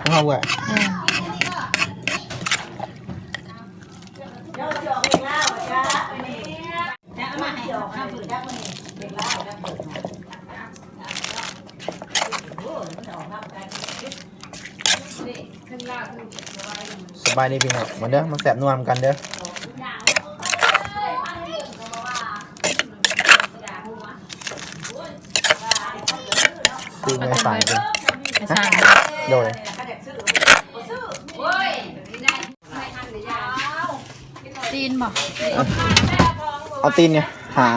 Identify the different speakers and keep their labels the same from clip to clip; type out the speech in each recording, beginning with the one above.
Speaker 1: ต้องเอาเว้ย
Speaker 2: เออ
Speaker 1: สบายดีพี่น้องมาเด้อมาแสบนวลกันเด้อคือไม่ฝ่ายกัน
Speaker 2: กระช่าง
Speaker 1: โดย
Speaker 2: ตีนบ่
Speaker 1: เอาตีนเนี่ยหา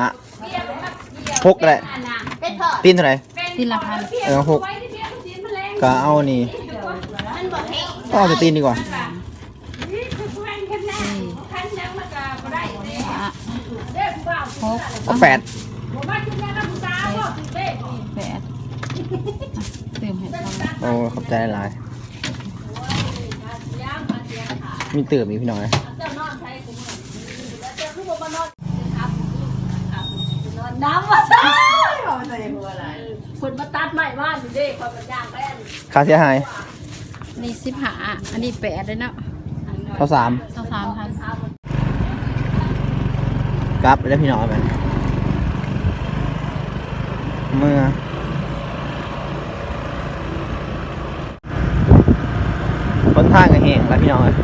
Speaker 1: หกอะไรตีนเท่าไหร่
Speaker 2: ตีนละพัน
Speaker 1: เออหกก็เอานี่ก็เอาแต่ตีนดีกว่า
Speaker 2: อะหก
Speaker 1: เอาแปด
Speaker 2: แปดเติมให้เขา
Speaker 1: โอ้ขอบใจหลายมีเติมอีกพี่น้อง นะ
Speaker 3: น้ำมาใช่คนมาตัดใหม่บ้านอยู่ดิความเป็นยางแป้น
Speaker 1: ค่าเสียหาย
Speaker 2: นี่สิบหาอันนี้แปดเลยเนาะ
Speaker 1: เท่าสาม
Speaker 2: สองสามพัน
Speaker 1: กลับไปได้วพี่น้องไปเมื่อคนทางก็แห้งแล้วพี่น้องเอ้ย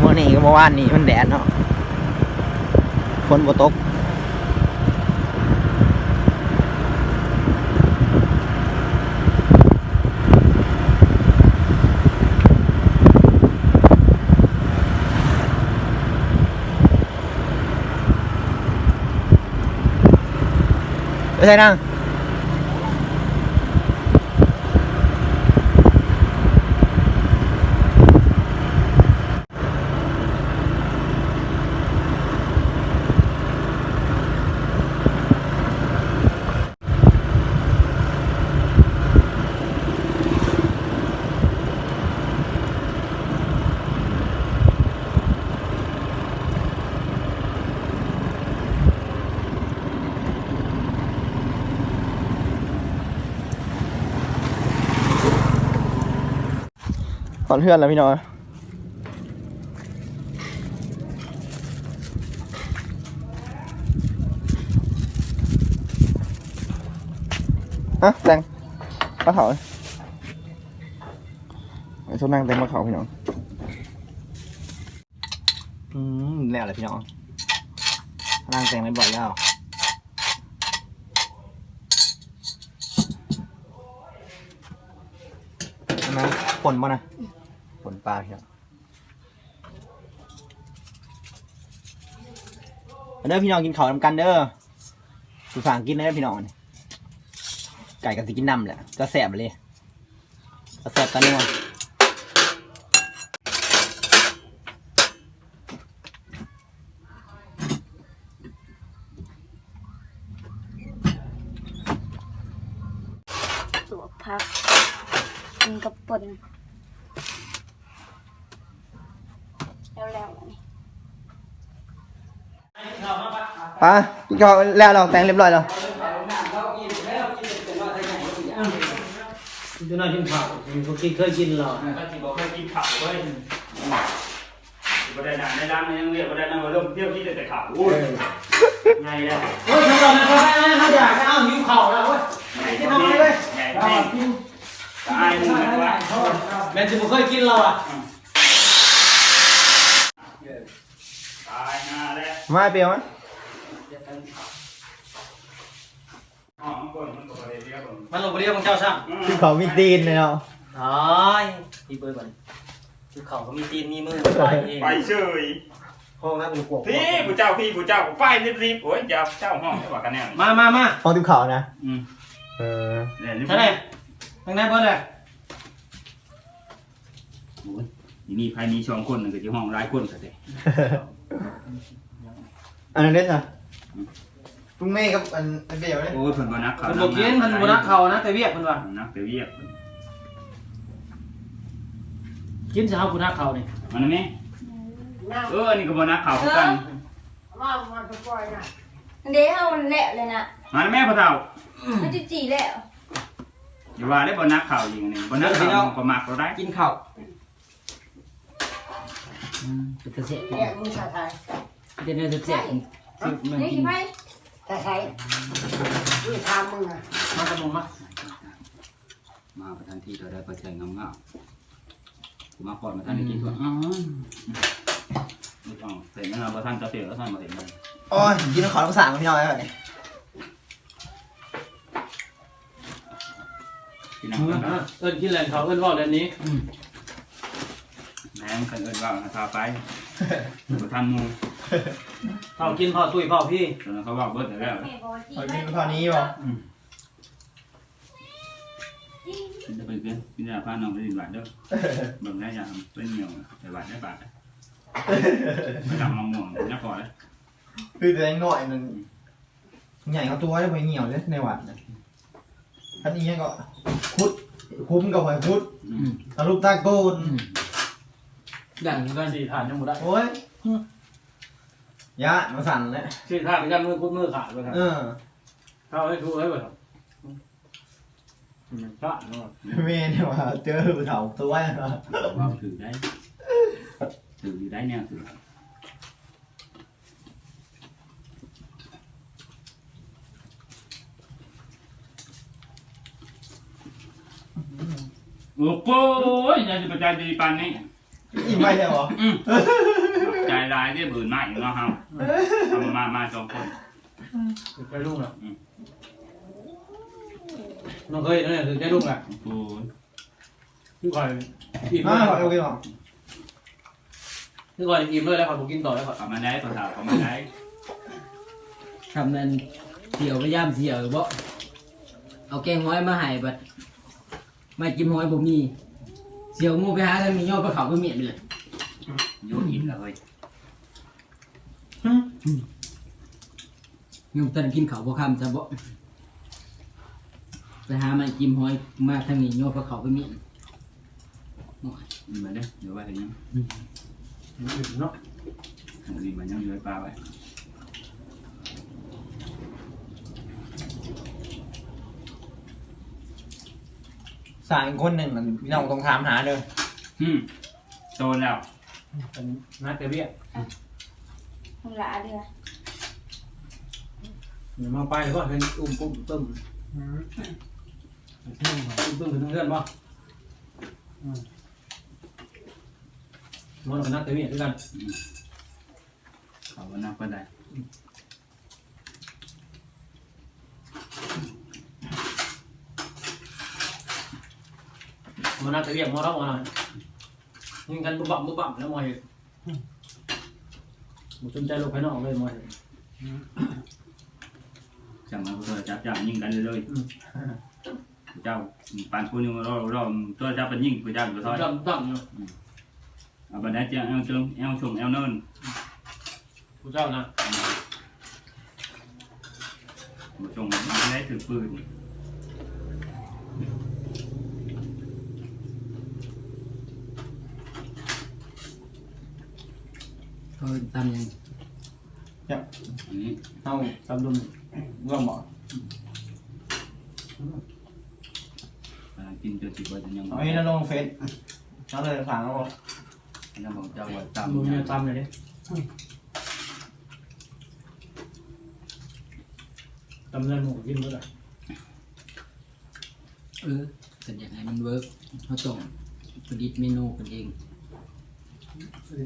Speaker 1: เมื่อนี้ก็เมื่อวานนี้มันแดดเนาะฝนบ่ตก ไม่ใช่นั่งก่อนเพื่อนแล้วพี่น้องฮะแตงมะเขาไอ้ส้มนั่งเต็มมะเขาพี่น้อง อืมแล้วแหละพี่น้องนั่งแตงไม่บ่อยแล้วใช่ไหมผลบ่นะ ผลปลาพี่น้องเด้อพี่น้องกินข้าวนำกันเด้อสุสานกินเด้อพี่น้องไก่กับสิกินน้ำแหละก็แสบเลยก็แสบกันนัว
Speaker 3: ตัวพักกินกับปนแล้วแล้วอันนี้
Speaker 1: ปลากินข้าวแล้วเราแต่งเรียบร้อยแล้ว
Speaker 4: ดูน่ากินข้าวเขากินเคยกินหรอ
Speaker 5: ก็ที่บอกเคยกินข้าวเว้ยบ่ได้นานได้ร้านยังเรียกบ่ได้นานบ่เริ่มเที่ยวที่แต่ข้าวโอ้ยไงแล้ว
Speaker 4: โอ้ยทำตอนนั้นเขาเขาอยากจะเอาหิวข้าวแล้วเว้ย
Speaker 5: ไงที่ทำอะไรเว้ยไงที่ตายมึงนะวะ
Speaker 4: แม่จะบ่เคยกินเราอะ
Speaker 5: ตายหาแล้ว
Speaker 1: มาเปรียวมั้ย
Speaker 5: อ๋อมันก่อนมันก็บ่ได้เรียกผม
Speaker 4: มันลงไปเรียกของเจ้าซ้
Speaker 1: กินข้ามีตีนเลยเนาะำ
Speaker 4: ตายพี่เบิร์ดก่อนคือเขาก็มีตีนมีมือไปเอง
Speaker 5: ไปเฉย
Speaker 4: ห้องนั้นเป็นกวก
Speaker 5: พี่ผู้เจ้าพี่ผู้เจ้าไปรีบๆโอ้ยอย่าเจ้าห้องให้ว่ากันแน่
Speaker 4: มามามา
Speaker 1: ห้องติวข้านะ
Speaker 5: อืม
Speaker 1: เออ
Speaker 5: เนี่ยรีบ
Speaker 4: ท่าไหนทางไหนเบิร์ดเลย
Speaker 5: โอ้ยนี่ภายมีสองคนนึงก็สิห้องหลายคนก็ได้
Speaker 1: อันนั้นเล่นอะ ลุงเมฆกับอันอันเปรียวเนี่ย
Speaker 5: โอ้ยเพิ่นบ่นักข่าว
Speaker 4: มันบอกกินมันบนักเขานะแต่เวียกมันว่า
Speaker 5: นักแต่เวียก
Speaker 4: กินจะเอาคุณนักเขานี่
Speaker 5: มันนะแม่เอออันนี้ก็บ่นักข่าวคือกัน
Speaker 3: เดี๋ยวเอามันแหละเลยนะ
Speaker 5: มานะแม่พ่อเฒ่า
Speaker 3: มันจะจีแล้ว
Speaker 5: อย่าว่าได้บนนักข่าวยิงนี่บนนักข่าวก็มักเราได้
Speaker 1: กินข้าว
Speaker 6: เป็นกระเสะ
Speaker 3: แกะมือชาไทย
Speaker 6: เป็นเนื้อเสะ ซึ่งมัน
Speaker 3: นี่
Speaker 6: กิ
Speaker 3: กิ
Speaker 6: น
Speaker 3: นไหมชาไทยนี่ทำมึงอะ
Speaker 5: มากระมงมามาประทันทีเราได้ประชัยงามงามมาก่อนมาท่านได้กินก่อนอ๋อไม่ต้องเสร็จแล้วประท่านจะเสียแล้วท่านมาเห็นเลย
Speaker 1: โอ้ยกินข้าวน้ำสางกับพี่น้อยแบบนี้
Speaker 5: กินน้ำกัน
Speaker 4: เอิ้นกินแหล่งเขาเอิ้นว่าแหล่งนี้
Speaker 5: แม่งกันเอิญว่าพาไปประท่านมู
Speaker 4: เขากินพ่อตุ้ยพ่อพี่
Speaker 5: เขาว่าเบิร์ดแล้ว
Speaker 1: เอากินข้าวนี้บ่
Speaker 5: กินจะไปเกินกินยาพาน้องไปดินหวานเด้อเบิ่งได้ยังเป็นเหนียวไปหวานได้บาทไปทำมะม่วงยักษ์ก่อนเลย
Speaker 1: คือตัวเองหน่อยมันใหญ่เขาตัวจะไปเหนียวเลยในวัดนะอันนี้ก็คุดคุ้มกับหอยคุดตะลุกตะโกน
Speaker 6: ดังก็
Speaker 4: สี่ฐานยังหมดได้
Speaker 1: โอ้ย ยะมาสั่นเลย
Speaker 4: สี่ฐานกันมือคุดมือขาดไปครับ
Speaker 1: เออ
Speaker 4: เข้าให้ดูให้ไปครับพระเนาะ
Speaker 1: เมย์เนี่ยว่าเจอผู้เฒ่าตัวนะ
Speaker 5: ว่าถือได้ถืออยู่ได้เนี่ยถือโอ้โหยายจะประจานดีปานนี้
Speaker 1: อิ่มไปใช่หรอ
Speaker 5: ใจร้ายที่บืนมากอยู่เนาะครับเอามามามาสองคน
Speaker 4: ไปลุงอะน้องเคยนั่นแหละคือใจลุงอะ
Speaker 5: โอ้ย
Speaker 4: พี่คอยอิ่ม
Speaker 1: อ่า
Speaker 4: เลย
Speaker 1: โอเคหรอ
Speaker 4: พี่คอยอิ่มเลยแล้วคอยผมกินต่อแล้วคอย
Speaker 5: เอามาได้ตัวสาวเอามาได้
Speaker 6: ทำนั้นเสียวพยายามเสียวบ่เอาแกงห้อยมาให้บัดไม่กินห้อยบ่มีเสียวงูไปหาทางนี้ย่อไปเขาไปเมียนไปเลย
Speaker 5: โยนอิ่มเลย
Speaker 6: ยมตันกินเขาวบ่คำจะบ่ไปหาไม่กินห้อยมาทางนี้ย่อไปเขาไปเมียน
Speaker 5: มาเด้อเดี๋ยวว่าเห็นยัง
Speaker 4: อิ่มเนาะ
Speaker 5: ดีมันยังอยู่ในปลาไว้
Speaker 1: สายคนหนึ่งมันพี่น้องต้องถามหาเด้อ
Speaker 5: อืมโตแล้ว
Speaker 4: เป็นนัดเตเบี้ย
Speaker 3: ทำละเดือ
Speaker 4: เดี๋ยวมาไปก็เป็นอุ้มปุ้มตึ้มตุ้มตึ้มถึงเพื่อนป่ะมันเป็นนัดเตเบี้ยด้วยกัน
Speaker 5: เขาว่านับก็ได้
Speaker 4: มันนัดเตเบี้ยมอรับมายิงกันบุบบับบุบบับแล้วมอยบุสน ใจลูกภายนอกเลยมอย
Speaker 5: จังมาตัวจับจับยิงกันเลยเจ้าปานคนนึงรอรอตัวจับเป็นยิงกูจับกูถอย
Speaker 4: จำตั้งอยู่
Speaker 5: เอาบันไดเจ้าเอลเจิงเอลชงเอลเนิน
Speaker 4: ผู้เจ้านะ
Speaker 5: มาชงบันไดถือปืน
Speaker 6: เขาตามยัง
Speaker 5: อันนี้
Speaker 1: เอา
Speaker 4: ตำลุน
Speaker 1: เรื่องบอก
Speaker 5: กำลังกินจนติดว่าจะยัง
Speaker 1: เอาให้นั่นลงเฟซเอาเลยถามเขาบอก
Speaker 5: แล้วบอกเจ้าว่า
Speaker 4: ตำลุน
Speaker 5: ตำ
Speaker 4: เนี่ยตำเลยดิตำเนื้อหมูกินหมดอะ
Speaker 6: เออแต่อยากให้มันเวิร์กเขาต้องประดิษฐ์เมนูกันเอง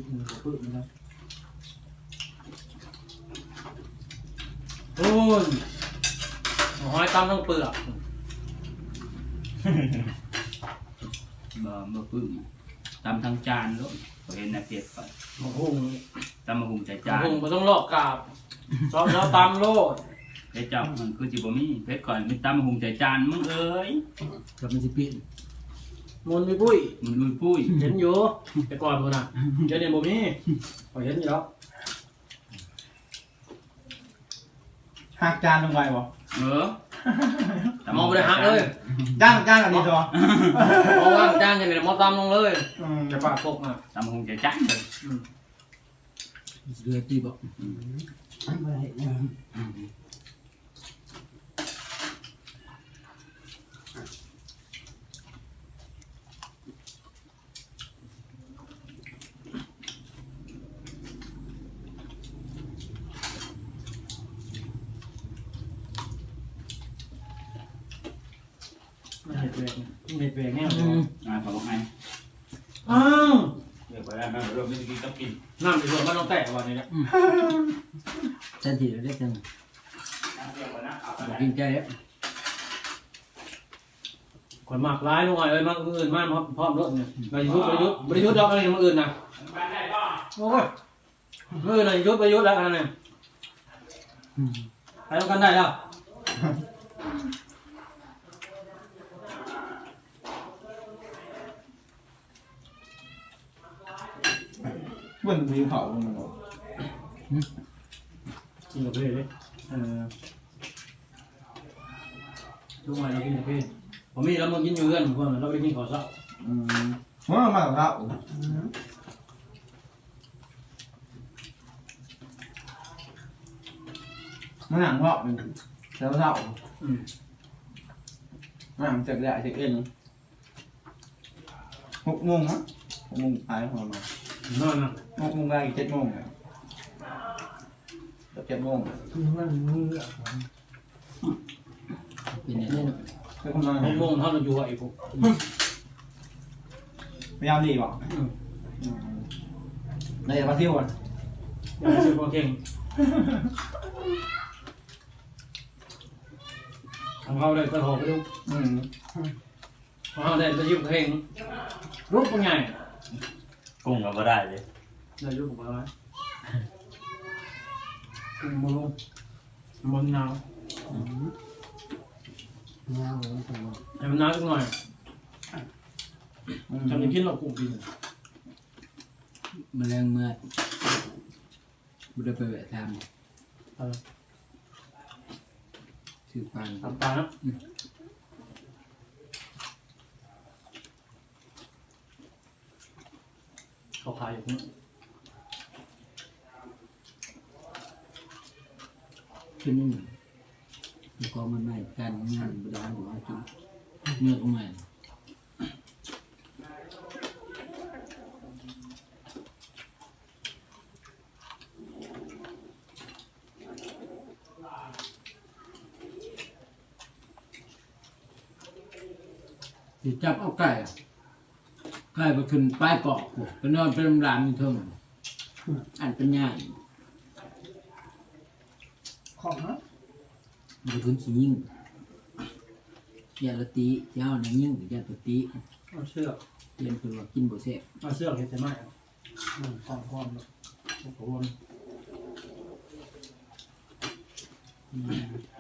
Speaker 4: หมูพืชนะครับ โอ้ยหอยตำทั้งเปลือก
Speaker 5: บ่บ่ปึ้งตำทั้งจานด้วยเห็นในเพจก่อน
Speaker 4: หมูหุ่ง
Speaker 5: ตำมาหุงใจ
Speaker 4: หมู
Speaker 5: จาน
Speaker 4: หุ่งไม่ต้องลอกกาบชอบแล้วตำโลด
Speaker 5: เพชรเจ้ามันคือจิบมีเพชรก่อนมีตำมาหุงใจจานมึงเอ้ย
Speaker 6: กับมันสิเปลี่ยน
Speaker 4: มูลมีปุ้ย
Speaker 5: มึงลุยปุ้ย
Speaker 4: เห็นอยู่แต่ก่อนมันอะเดี๋ยวนี้บ่มีพอเห็นอยู่แล้ว
Speaker 1: หักจานลงไปบอก
Speaker 5: เออ
Speaker 4: มองไปเลยหักเลย
Speaker 1: จ้างจ้างแบบนี้ตัว
Speaker 4: มองว่างจ้างอย่างนี้มอตำลงเลย
Speaker 1: อืม
Speaker 4: จะปากปกอะ
Speaker 5: ตำมาหุงใจจานเลย
Speaker 6: เรือตีบอก
Speaker 4: ไม่เป็นแน่
Speaker 6: อืม
Speaker 5: อ่าขอบอกไง
Speaker 4: อ้าว
Speaker 5: เดี๋ยวไปได้ไหมเราไม่ได้กินต้องกิน
Speaker 4: น้ำในส่วนมันต้องแตะวันนี้นะ
Speaker 6: ทันทีเราได้จังกินใจแล้ว
Speaker 4: คนมากร้ายลงไปเลยมากอื่นมากพร้อมรถเนี่ยมายุทธ์ประยุทธ์ประยุทธ์ดอกอะไรมาอื่นนะโอ้ยมืออื่นนะยุทธ์ประยุทธ์แล้วกันเนี่ยไปทำกันได้แล้ว
Speaker 1: เบิ่งภูเขาลงมา
Speaker 4: กินกับเพื่อนเลยเออทุกวันเรากินกับเพื่อนผมมีเรามากินอยู่เพื่อนผมเราไปกินข้าวเช้า
Speaker 1: อืมว่ามากับเรามันหนังเพราะมันเช้าเช้า
Speaker 4: อืม
Speaker 1: มันหนังเจ็ดแหละเจ็ดเอ็นหกโมงมั้งหกโมงตายพอมา
Speaker 4: นั่นนะ
Speaker 1: หกโมงได้เจ็ดโมงเจ็ดโมง
Speaker 6: เป็นอย่างนี้
Speaker 1: คือคนมา
Speaker 4: หกโมงเท่านั้นอยู่ไอ้พวก
Speaker 1: พยายามดีป่ะในเดี๋ยวมาเที่ยวกัน
Speaker 4: อย่าให้ซื้อของเก่งทำเขาได้ก็โทรไปดู
Speaker 1: อืม
Speaker 4: เขาได้จะยิ้มเพ่งรูปเป็นไง
Speaker 7: กุ้งก็บ่ได้เลย
Speaker 4: ได้รูปของอะไรกุ้งมือมันหนาวให้มันหนาวสักหน่อยจำยังกินเรากุ้งกิน
Speaker 6: แมลงเมื่อบุได้ไปแวะทำชื่อปัน
Speaker 4: ตามตานะ เขาขายอยู่นี่
Speaker 6: ขึ้นนี่แล้วก็มันไม่กันมันบุได้หัวกินเนื้อของมันจับเอาไก่ อะไก่ไปขึ้นป้ายเกาะกูไปนอนเป็นรามอยู่เทิงอันเป็นง่าย
Speaker 1: ของนะ
Speaker 6: มันขึ้นสียิ่งยาละตีเจ้าในยิ่งยาตัวตี
Speaker 4: เอาเชือก
Speaker 6: เตรียมตัวากินบ่แซ่บ
Speaker 4: เอาเชือกเห็นใช่ไหมอืมความความแล้วโอ้โห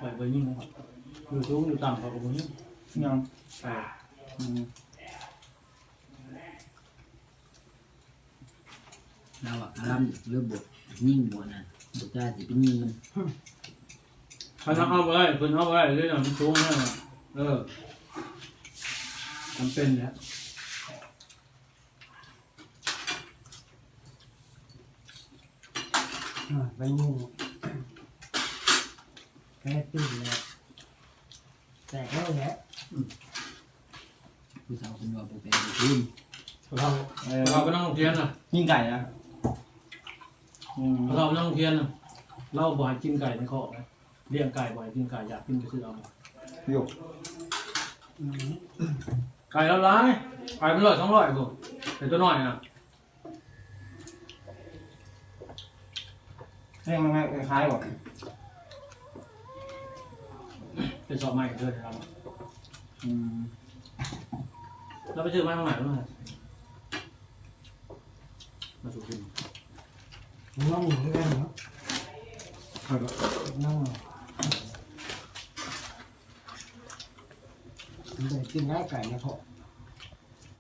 Speaker 4: ปล่อยไปยิ่งนะครับอยู่สูงอยู่ต่ำกว่าผมนี่
Speaker 1: ยัง
Speaker 4: ใช่
Speaker 1: อืม
Speaker 6: เราอะอารมณ์เรือบดยิ่งบ่นะบ่จ้าสิเป็นยิ่งมัน
Speaker 4: ถ้าเอาไปได้คนเอาไปได้เรื่องมันสูงแน่นอนเออจำเป็นเนี่ย
Speaker 8: ไปยุ่งแค่ตื่นแล้วแต่ก็แค่
Speaker 6: ผู้สาวคนว่าบ่เป็นบ่กิน
Speaker 4: เรา
Speaker 1: เออ
Speaker 4: เราไปนั่งโรงเรียนนะ
Speaker 1: ยิงไก่นะ อืม
Speaker 4: เราไปนั่งโรงเรียนนะเราบ่อยกินไก่ในคอกนะเลี้ยงไก่บ่อยกินไก่อยากกินก็ซื้อเอามา
Speaker 1: อยู่
Speaker 4: ไก่ละร้ายไก่เป็นร้อยสองร้อยกูแต่ตัวน้อยนะ
Speaker 1: ให้มันคล้ายๆก่อน
Speaker 4: เป็นสอบใหม่เกินครับ
Speaker 1: อืม
Speaker 4: เราไปซื้อมาทางไหนรู้ไหมมาสู่กิน
Speaker 8: น้องเหมือนกันเหรอน้องมันได้กินได้ไก่นะพ่อ